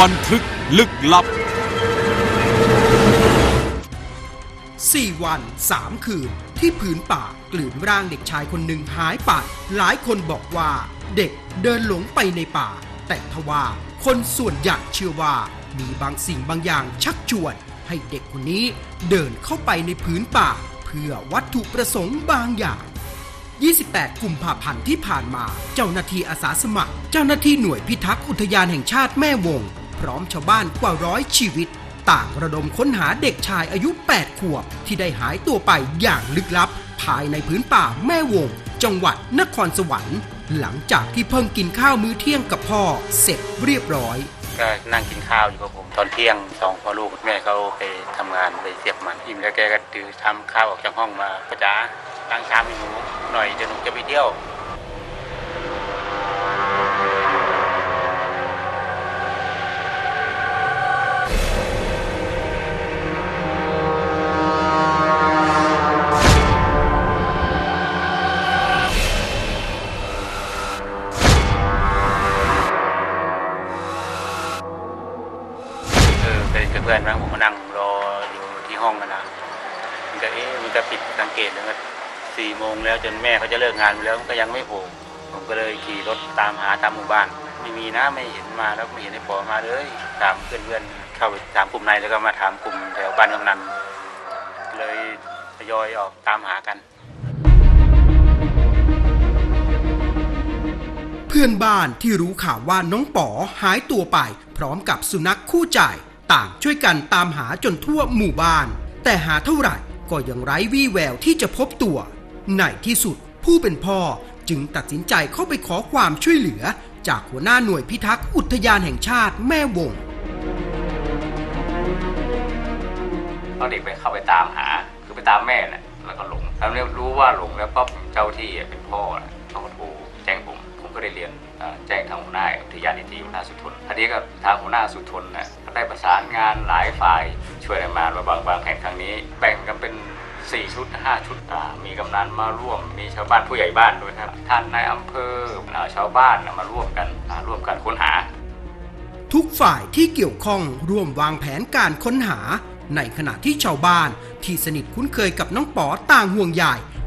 บันทึกลึกลับ 4 วัน 3 คืน ที่ผืนป่ากลืนร่างเด็กชายคนหนึ่งหายไปหลายคนบอกว่าเด็กเดินหลงไปในป่า แต่ทว่าคนส่วนใหญ่เชื่อว่ามีบางสิ่งบางอย่างชักชวน ให้เด็กคนนี้เดินเข้าไปในผืนป่า เพื่อวัตถุประสงค์บางอย่าง 28 กุมภาพันธ์ที่ผ่านมา เจ้าหน้าที่อาสาสมัคร เจ้าหน้าที่หน่วยพิทักษ์อุทยานแห่งชาติแม่วง ร้อมชาวบ้านกว่าร้อยชีวิต ต่างระดมค้นหาเด็กชายอายุ 8 ขวบ ที่ได้หายตัวไปอย่างลึกลับ ภายในพื้นป่าแม่วง จังหวัดนครสวรรค์ หลังจากที่เพิ่งกินข้าวมื้อเที่ยงกับพ่อเสร็จเรียบร้อยก็นั่งกินข้าวอยู่กับผมตอนเที่ยงสองพ่อลูกแม่เขาไปทำงานไปเสียบมันอิ่มแล้วแกก็ถือทำข้าวออกจากห้องมาพ่อจ๋าล้างชามให้หนูหน่อยจะหนูจะไปเที่ยว พื่อนนะผมมานั่งรออยู่ที่ห้องกันนะมันก็เอ๊ะมันก็ผิดสังเกตแล้วก็สี่โมงแล้วจนแม่เขาจะเลิกงานแล้วมันก็ยังไม่โผล่ผมก็เลยขี่รถตามหาตามหมู่บ้าน ไม่มีนะไม่เห็นมาแล้วไม่เห็นไอ้ปอมาเลยถามเพื่อนเพื่อนๆเข้าไปถามกลุ่มในแล้วก็มาถามกลุ่มแถวบ้านกำนันเลยทยอยออกตามหากัน เพื่อนบ้านที่รู้ข่าวว่าน้องป๋อหายตัวไป พร้อมกับสุนัขคู่ใจ ต่างช่วยกันตามหาจนทั่วหมู่บ้าน แต่หาเท่าไหร่ก็ยังไร้วี่แววที่จะพบตัว ในที่สุดผู้เป็นพ่อจึงตัดสินใจเข้าไปขอความช่วยเหลือ จากหัวหน้าหน่วยพิทักษ์อุทยานแห่งชาติแม่วงตอนเด็กไปเข้าไปตามหาคือไปตามแม่แหละแล้วก็หลงแล้วเนี่ยรู้ว่าหลงแล้วปั๊บเจ้าที่เป็นพ่อเขาก็โทรแจ้งผมผมก็ได้เรียน แจ้งทางหัวหน้าอุทยานนิติหัวหน้าสุทนทีนี้ก็ทางหัวหน้าสุทนนะก็ได้ประสานงานหลายฝ่ายช่วยกันมามาบางบางแห่งครั้งนี้แบ่งกันเป็น4ชุด5ชุดมีกำนันมาร่วม มีชาวบ้านผู้ใหญ่บ้านด้วยครับ ท่านนายอำเภอชาวบ้านมาร่วมกันร่วมกันค้นหา ทุกฝ่ายที่เกี่ยวข้องร่วมวางแผนการค้นหา ในขณะที่ชาวบ้านที่สนิทคุ้นเคยกับน้องป๋อต่างห่วงใย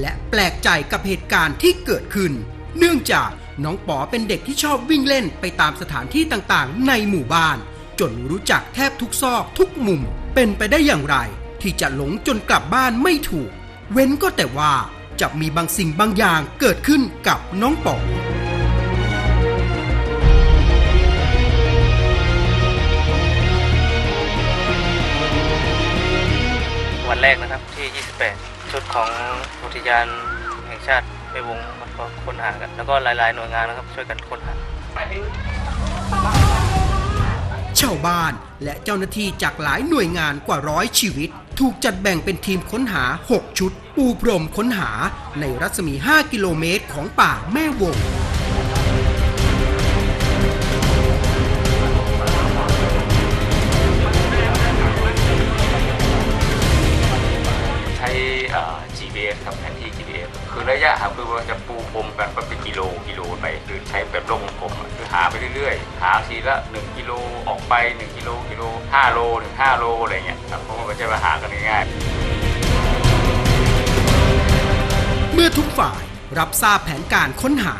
และแปลกใจกับเหตุการณ์ที่เกิดขึ้น เนื่องจาก น้องป๋อเป็นเด็กที่ชอบวิ่งเล่นไปตามสถานที่ต่างๆ ในหมู่บ้าน จนรู้จักแทบทุกซอกทุกมุม เป็นไปได้อย่างไร ที่จะหลงจนกลับบ้านไม่ถูก เว้นก็แต่ว่าจะมีบางสิ่งบางอย่างเกิดขึ้นกับน้องป๋อวันแรกนะครับที่ 28 ชุดของอุทยานแห่งชาติ ในวงมันก็ค้นหากันแล้วก็หลาย ๆ หน่วยงานนะครับ ช่วยกันค้นหาชาวบ้านและเจ้าหน้าที่จากหลายหน่วยงานกว่าร้อยชีวิต ถูกจัดแบ่งเป็นทีมค้นหา 6 ชุด ปูพรมค้นหาในรัศมี 5 กิโลเมตรของป่าแม่วง จะปูพรมกันว่าเป็นกิโลกิโลไปคือใช้แบบลงกลมคือหาไปเรื่อยๆ หาทีละ 1 กิโลออกไป 1 กิโลกิโล5โลถึง5โลอะไรเงี้ยครับเพราะว่ามันจะมาหากันง่ายๆเมื่อทุกฝ่ายรับทราบแผนการค้นหา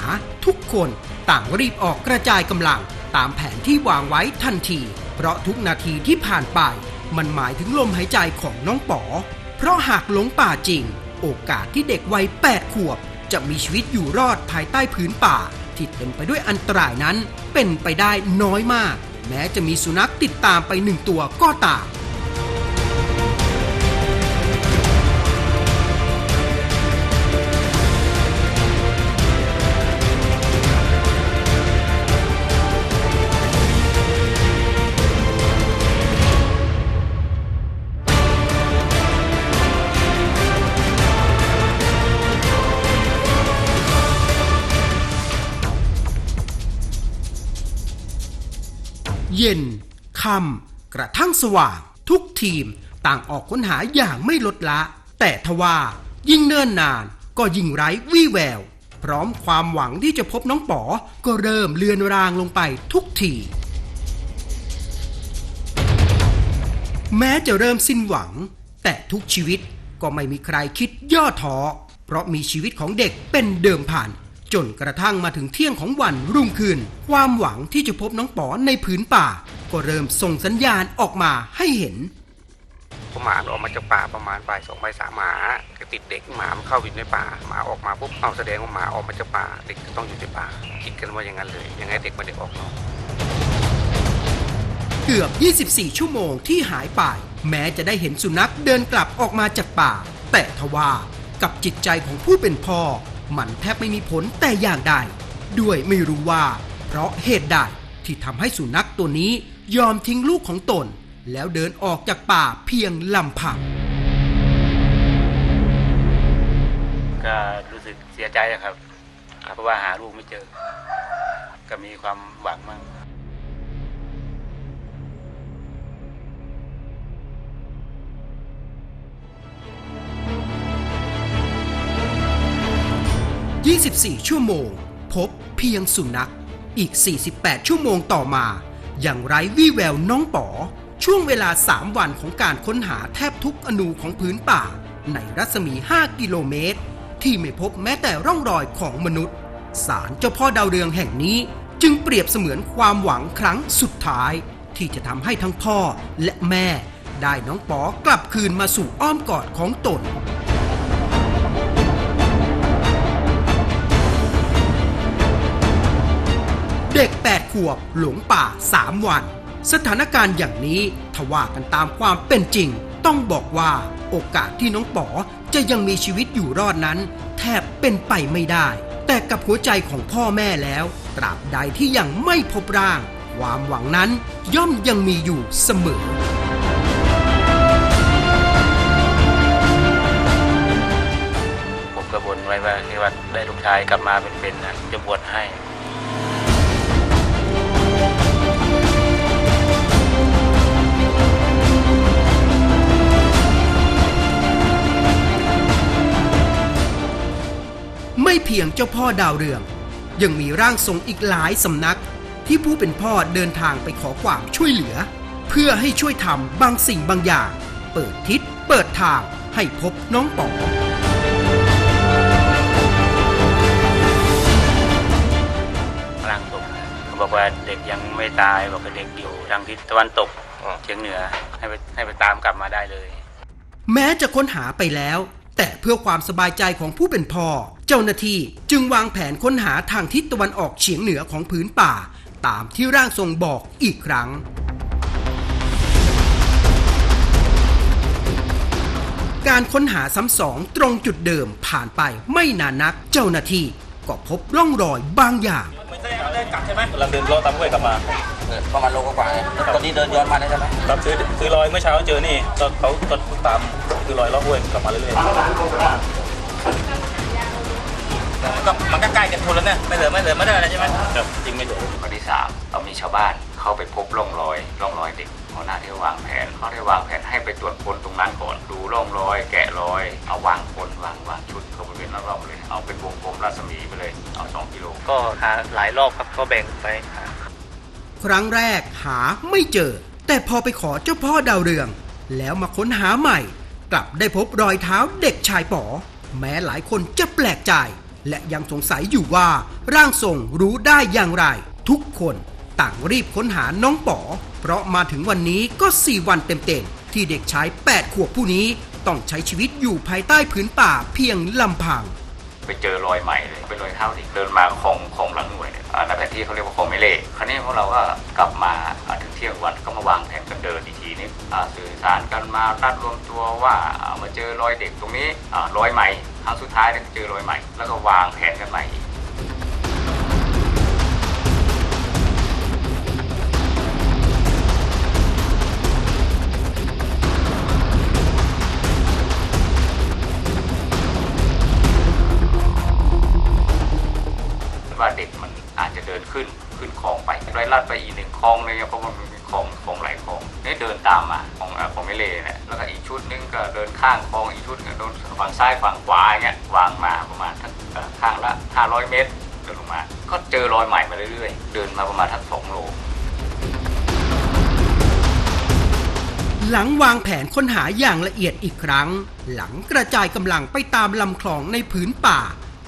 ทุกคนต่างรีบออกกระจายกำลังตามแผนที่วางไว้ทันที เพราะทุกนาทีที่ผ่านไป มันหมายถึงลมหายใจของน้องป๋อ เพราะหากหลงป่าจริง โอกาสที่เด็กวัย8ขวบ จะมีชีวิตอยู่รอดภายใต้พื้นป่า ที่เต็มไปด้วยอันตรายนั้นเป็นไปได้น้อยมาก แม้จะมีสุนัขติดตามไปหนึ่งตัวก็ตาม เย็นค่ำกระทั่งสว่าง ทุกทีมต่างออกค้นหาอย่างไม่ลดละ แต่ทว่ายิ่งเนิ่นนานก็ยิ่งไร้วี่แวว พร้อมความหวังที่จะพบน้องป๋อก็เริ่มเลือนรางลงไปทุกที แม้จะเริ่มสิ้นหวัง แต่ทุกชีวิตก็ไม่มีใครคิดย่อท้อเพราะมีชีวิตของเด็กเป็นเดิมพัน จนกระทั่งมาถึงเที่ยงของวันรุ่งขึ้น ความหวังที่จะพบน้องป๋อในผืนป่า ก็เริ่มส่งสัญญาณออกมาให้เห็นพอหมามันออกมาจากป่าประมาณบ่ายสองบ่ายสามหมาก็ติดเด็กหมามันเข้าอยู่ในป่าหมาออกมาปุ๊บเอาแสดงว่าหมาออกมาจากป่าเด็กจะต้องอยู่ในป่า คิดกันว่าอย่างนั้นเลย ยังไงเด็กไมันเด็กออกนอกเกือบ 24 ชั่วโมงที่หายไป แม้จะได้เห็นสุนัขเดินกลับออกมาจากป่า แต่ทว่ากับจิตใจของผู้เป็นพ่อ มันแทบไม่มีผลแต่อย่างใด ด้วยไม่รู้ว่า เพราะเหตุใดที่ทำให้สุนัขตัวนี้ยอมทิ้งลูกของตน แล้วเดินออกจากป่าเพียงลำพัง ก็รู้สึกเสียใจครับ เพราะว่าหาลูกไม่เจอ ก็มีความหวังมั่ง 24 ชั่วโมง พบเพียงสุนัข อีก 48 ชั่วโมงต่อมา อย่างไร้วี่แววน้องป๋อ ช่วงเวลา 3 วันของการค้นหาแทบทุกอนูของพื้นป่า ในรัศมี 5 กิโลเมตร ที่ไม่พบแม้แต่ร่องรอยของมนุษย์ศาลเจ้าพ่อดาวเรืองแห่งนี้จึงเปรียบเสมือนความหวังครั้งสุดท้าย ที่จะทำให้ทั้งพ่อและแม่ ได้น้องป๋อกลับคืนมาสู่อ้อมกอดของตน เด็ก 8 ขวบหลงป่า 3 วัน สถานการณ์อย่างนี้ทว่ากันตามความเป็นจริง ต้องบอกว่าโอกาสที่น้องป๋อจะยังมีชีวิตอยู่รอดนั้น แทบเป็นไปไม่ได้ แต่กับหัวใจของพ่อแม่แล้ว ตราบใดที่ยังไม่พบร่าง ความหวังนั้นย่อมยังมีอยู่เสมอผมก็บนไว้ว่าที่ว่าได้ลูกชายกลับมาเป็นๆนะจะบวชให้ ไม่เพียงเจ้าพ่อดาวเรือง ยังมีร่างทรงอีกหลายสำนัก ที่ผู้เป็นพ่อเดินทางไปขอความช่วยเหลือ เพื่อให้ช่วยทำบางสิ่งบางอย่าง เปิดทิศเปิดทางให้พบน้องป๋อร่างทรงเขาบอกว่าเด็กยังไม่ตายบอกว่าเด็กอยู่ทางทิศตะวันตกเฉียงเหนือให้ไปให้ไปตามกลับมาได้เลย แม้จะค้นหาไปแล้ว แต่เพื่อความสบายใจของผู้เป็นพ่อ เจ้าหน้าที่จึงวางแผนค้นหาทางทิศตะวันออกเฉียงเหนือของพื้นป่า ตามที่ร่างทรงบอกอีกครั้งการค้นหาซ้ำสองตรงจุดเดิมผ่านไปไม่นานนักเจ้าหน้าที่ก็พบร่องรอยบางอย่าง กลับใช่ไหมกำลังเดินรอตามห้วยกลับมาประมาณโลกว่าตอนนี้เดินย้อนมาได้ใช่ไหมครับคือคือรอยเมื่อเช้าเจอนี่ก็เขาก็ตามคือรอยรอบห้วยกลับมาเรื่อยๆก็มันก็ใกล้กันทุนแล้วเนี่ยไม่เหลือไม่เหลือไม่ได้อะไรใช่ไหมครับจริงไม่เหลือข้อที่สามเรามีชาวบ้านเข้าไปพบร่องรอยร่องรอยเด็กหัวหน้าที่วางแผนเขาได้วางแผนให้ไปตรวจค้นตรงนั้นก่อนดูร่องรอย แกะรอย เอาวางคนวางวางชุดเข้าบริเวณรอบๆเลย เอาเป็นวงกลมรัศมีไปเลยเอาสองกิโลก็หาหลายรอบครับก็แบ่งไปหาครั้งแรกหาไม่เจอ แต่พอไปขอเจ้าพ่อดาวเรือง แล้วมาค้นหาใหม่ กลับได้พบรอยเท้าเด็กชายป๋อแม้หลายคนจะแปลกใจ และยังสงสัยอยู่ว่าร่างทรงรู้ได้อย่างไร ทุกคนต่างรีบค้นหาน้องป๋อเพราะมาถึงวันนี้ก็ 4 วันเต็มๆ ที่เด็กชาย 8 ขวบผู้นี้ต้องใช้ชีวิตอยู่ภายใต้พื้นป่าเพียงลำพัง ไปเจอรอยใหม่เลยเป็นรอยเท้าเด็กเดินมาคงคงหลังหน่วยในแผนที่เขาเรียกว่าคงไม่เล่คราวนี้พวกเราก็กลับมาถึงเที่ยงวันก็มาวางแผนกันเดินอีกทีนึงสื่อสารกันมานัดรวมตัวว่ามาเจอรอยเด็กตรงนี้รอยใหม่ครั้งสุดท้ายเนี่ยเจอรอยใหม่ แล้วก็วางแผนกันใหม่อีก ขึ้นขึ้นคลองไปไล่ลัดไปอีกหนึ่งคลองเลยเพราะมันมีคลองคลองหลายคลองนี่เดินตามมาของอ่าของไมเล่เนี่ยแล้วก็อีกชุดหนึงก็เดินข้างคลองอีกชุดก็เดินฝั่งซ้ายฝั่งขวาเงี้ยวางมาประมาณทั้งข้างละ 500 เมตรเดินลงมา ก็เจอรอยใหม่มาเรื่อยๆ เดินมาประมาณทั้งสองโลหลังวางแผนค้นหาอย่างละเอียดอีกครั้ง หลังกระจายกำลังไปตามลำคลองในผืนป่า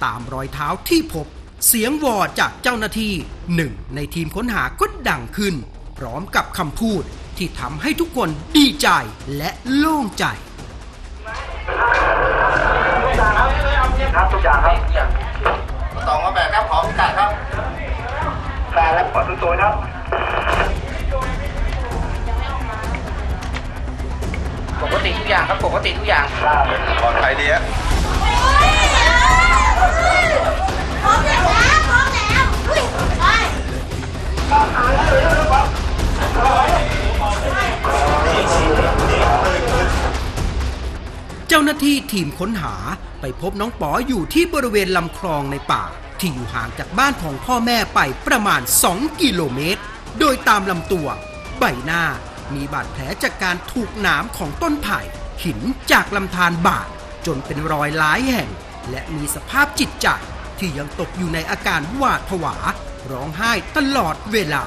ตามรอยเท้าที่พบ เสียงวอจากเจ้าหน้าที่หนึ่งในทีมค้นหาก็ดังขึ้น พร้อมกับคำพูดที่ทำให้ทุกคนดีใจและโล่งใจสองมาแบกครับของกัดครับแบกแล้วปลดตัวครับปกติทุกอย่างครับปกติทุกอย่างปลอดภัยดีฮะพ เจ้าหน้าที่ทีมค้นหาไปพบน้องป๋ออยู่ที่บริเวณลำคลองในป่า ที่อยู่ห่างจากบ้านของพ่อแม่ไปประมาณ 2 กิโลเมตร โดยตามลำตัว ใบหน้ามีบาดแผลจากการถูกหนามของต้นไผ่ หินจากลำธารบาดจนเป็นรอยหลายแห่ง และมีสภาพจิตใจที่ยังตกอยู่ในอาการหวาดผวา ร้องไห้ตลอดเวลา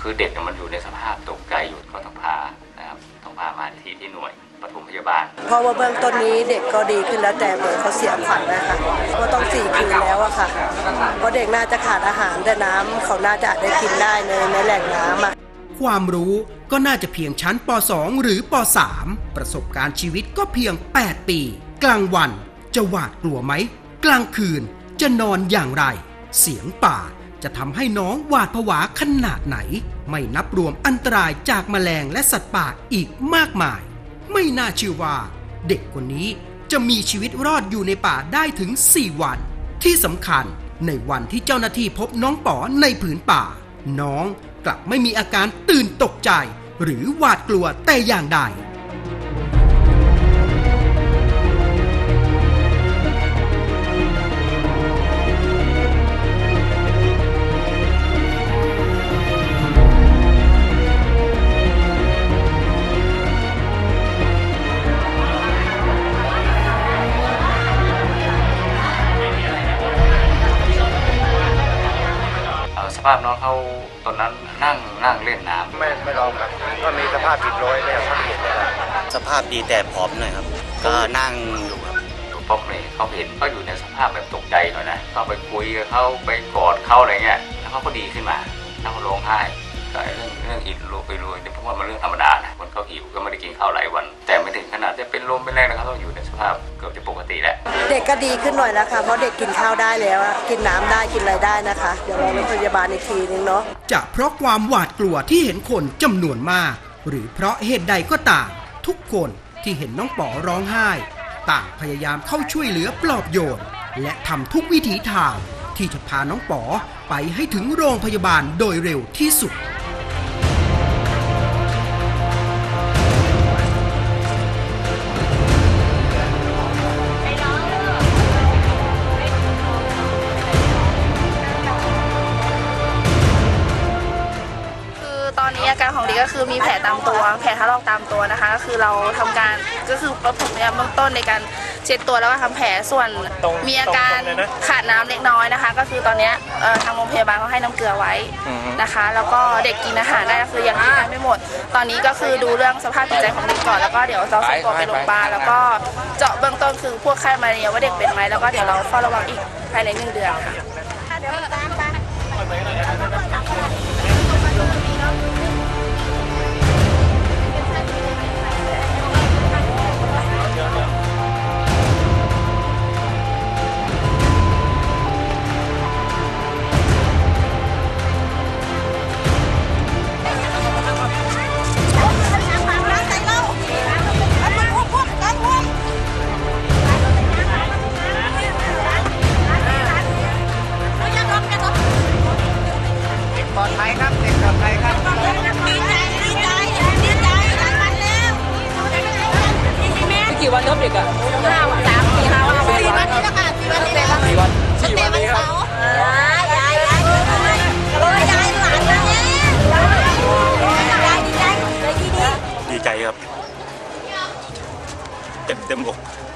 คือเด็กเนี่ยมันอยู่ในสภาพตกใจอยู่ก็ต้องพานะครับต้องพามาที่ที่หน่วยปฐมพยาบาล เพราะว่าเบื้องต้นนี้เด็กก็ดีขึ้นแล้วแต่เหมือนเขาเสียขวัญนะคะก็ต้องสี่คืนแล้วอะค่ะ เพราะเด็กน่าจะขาดอาหารแต่น้ำเขาน่าจะได้กินได้ในในแหล่งน้ำอะ ความรู้ก็น่าจะเพียงชั้นป .2 หรือป .3 ประสบการณ์ชีวิตก็เพียง 8 ปี กลางวันจะหวาดกลัวไหม กลางคืนจะนอนอย่างไร เสียงป่าจะทำให้น้องหวาดผวาขนาดไหน ไม่นับรวมอันตรายจากแมลงและสัตว์ป่าอีกมากมาย ไม่น่าเชื่อว่า เด็กคนนี้จะมีชีวิตรอดอยู่ในป่าได้ถึง 4 วัน ที่สำคัญในวันที่เจ้าหน้าที่พบน้องป๋อในผืนป่า น้อง กลับไม่มีอาการตื่นตกใจ หรือหวาดกลัวแต่อย่างใด ภาพน้องเขาตอนนั้นนั่งนั่งเล่นน้ำไม่ไม่ลองครับก็มีสภาพผิดร้อยเลยครับเห็นเลยครับสภาพดีแต่ผอมหน่อยครับ ก็นั่งอยู่ครับป๊อปเนี่ยเขาเห็นเขาอยู่ในสภาพแบบตกใจหน่อยนะก็ไปคุยกับเขาไปกอดเขาอะไรเงี้ยแล้วเขาก็ดีขึ้นมาแล้วก็ร้องไห้ ก็ไอ้เรื่องเรื่องอิดโรยไปรวยเนี่ยเพราะว่ามันเรื่องธรรมดานะคนเขาหิวก็ไม่ได้กินข้าวหลายวัน แต่ไม่ถึงขนาดจะเป็นลมเป็นแรงนะครับต้องอยู่ในสภาพเกือบจะปกติแหละเด็กก็ดีขึ้นหน่อยแล้วค่ะเพราะเด็กกินข้าวได้แล้วอะกินน้ำได้กินอะไรได้นะคะ เดี๋ยวรอโรงพยาบาลอีกทีนึงเนาะจะเพราะความหวาดกลัวที่เห็นคนจำนวนมาก หรือเพราะเหตุใดก็ตามทุกคนที่เห็นน้องป๋อร้องไห้ ต่างพยายามเข้าช่วยเหลือปลอบโยน และทำทุกวิถีทางที่จะพาน้องป๋อไปให้ถึงโรงพยาบาลโดยเร็วที่สุด การของเด็กก็คือมีแผลตามตัว แผลถลอกตามตัวนะคะ ก็คือเราทำการก็คือปฐมพยาบาลเบื้องต้นในการเช็ดตัวแล้วก็ทำแผลส่วนมีอาการขาดน้ำเล็กน้อยนะคะ ก็คือตอนเนี้ยเอ่อทางโรงพยาบาลเขาให้น้ำเกลือไว้นะคะ แล้วก็เด็กกินอาหารได้ก็คือยังกินได้ไม่หมด ตอนนี้ก็คือดูเรื่องสภาพจิตใจของเด็กก่อนแล้วก็เดี๋ยวเราส่งตัวไปโรงพยาบาลแล้วก็เจาะเบื้องต้นคือพวกไข้มาเรียว่าเด็กเป็นไหมแล้วก็เดี๋ยวเราเฝ้าระวังอีกภายในหนึ่งเดือนค่ะ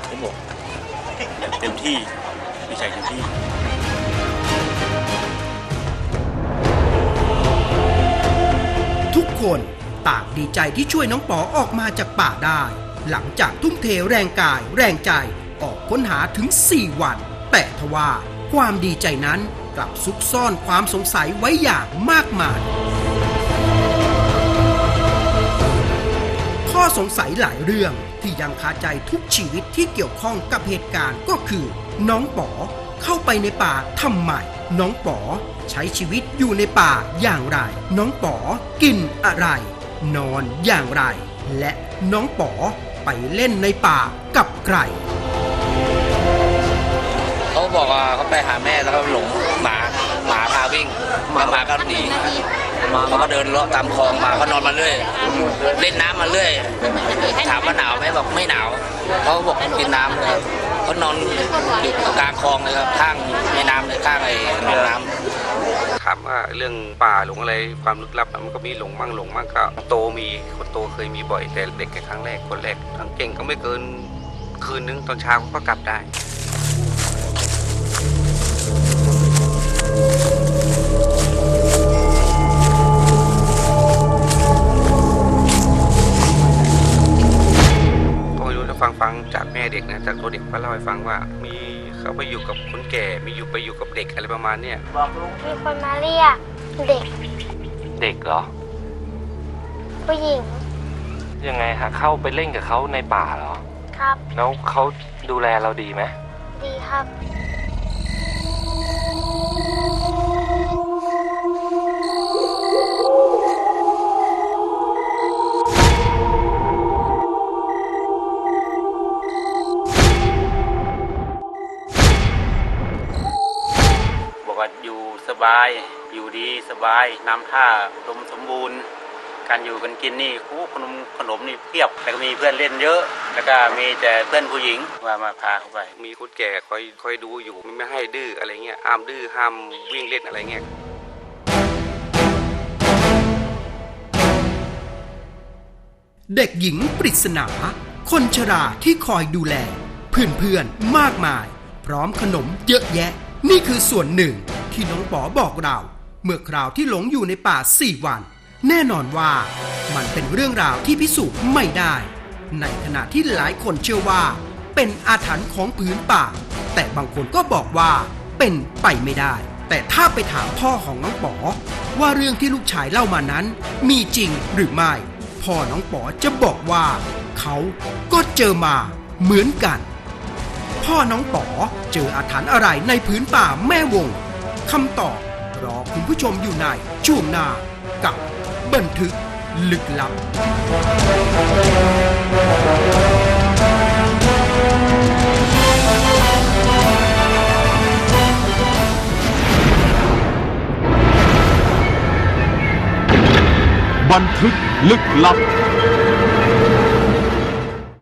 ดีใจเต็มบอกเต็มที่ดีใจเต็มที่ทุกคนต่างดีใจที่ช่วยน้องป๋อออกมาจากป่าได้ หลังจากทุ่มเทแรงกายแรงใจออกค้นหาถึง 4 วัน แต่ทว่าความดีใจนั้นกลับซุกซ่อนความสงสัยไว้อย่างมากมาย ข้อสงสัยหลายเรื่อง ที่ยังคาใจทุกชีวิตที่เกี่ยวข้องกับเหตุการณ์ก็คือ น้องป๋อเข้าไปในป่าทำไมน้องป๋อใช้ชีวิตอยู่ในป่าอย่างไร น้องป๋อกินอะไร นอนอย่างไร และน้องป๋อไปเล่นในป่ากับใครเขาบอกว่าเขาไปหาแม่แล้วก็หลงหมาหมาพาวิ่ง มาหมาก็หนีมาเขาก็เดินเลาะตามคลองมาเขานอนมาเรื่อย เล่นน้ำมาเรื่อย ถามว่าหนาวไหมบอกไม่หนาวเขาบอกกินน้ำเลยเขานอนอยู่กลางคลองเลยครับข้างแม่น้ำเลยข้างไอ้หนองน้ำถามว่าเรื่องป่าหลงอะไรความลึกลับมันก็มีหลงมั่งหลงมั่งก็โตมีคนโตเคยมีบ่อยแต่เด็กแค่ครั้งแรกคนแรกทั้งเก่งก็ไม่เกินคืนนึงตอนเช้าก็กลับได้ ฟังฟังจากแม่เด็กนะจากตัวเด็กก็เล่าให้ฟังว่ามีเขาไปอยู่กับคนแก่มีอยู่ไปอยู่กับเด็กอะไรประมาณเนี้ยมีคนมาเรียกเด็ก เด็กเหรอ ผู้หญิง ยังไงฮะเข้าไปเล่นกับเขาในป่าเหรอ ครับ แล้วเขาดูแลเราดีไหมดีครับายอยู่ดีสบายน้ำท่าลมสมบูรณ์การอยู่กันกินนี่คู่ขนมขนมนี่เพียบแล้วก็มีเพื่อนเล่นเยอะ แล้วก็มีแต่เพื่อนผู้หญิงว่ามาพาเขาไป มีคนแก่คอยคอยดูอยู่ไม่ให้ดื้ออะไรเงี้ยห้ามดื้อห้ามวิ่งเล่นอะไรเงี้ยเด็กหญิงปริศนา คนชราที่คอยดูแล เพื่อนๆมากมาย พร้อมขนมเยอะแยะ นี่คือส่วนหนึ่ง ที่น้องป๋อบอกเรา เมื่อคราวที่หลงอยู่ในป่า 4 วัน แน่นอนว่ามันเป็นเรื่องราวที่พิสูจน์ไม่ได้ ในขณะที่หลายคนเชื่อว่า เป็นอาถรรพ์ของพื้นป่า แต่บางคนก็บอกว่าเป็นไปไม่ได้ แต่ถ้าไปถามพ่อของน้องป๋อว่าเรื่องที่ลูกชายเล่ามานั้น มีจริงหรือไม่พ่อน้องป๋อจะบอกว่า เขาก็เจอมาเหมือนกัน พ่อน้องป๋อเจออาถรรพ์อะไรในพื้นป่าแม่วง คำตอบรอคุณผู้ชมอยู่ในช่วงหน้ากับบันทึกลึกลับ บันทึกลึกลับ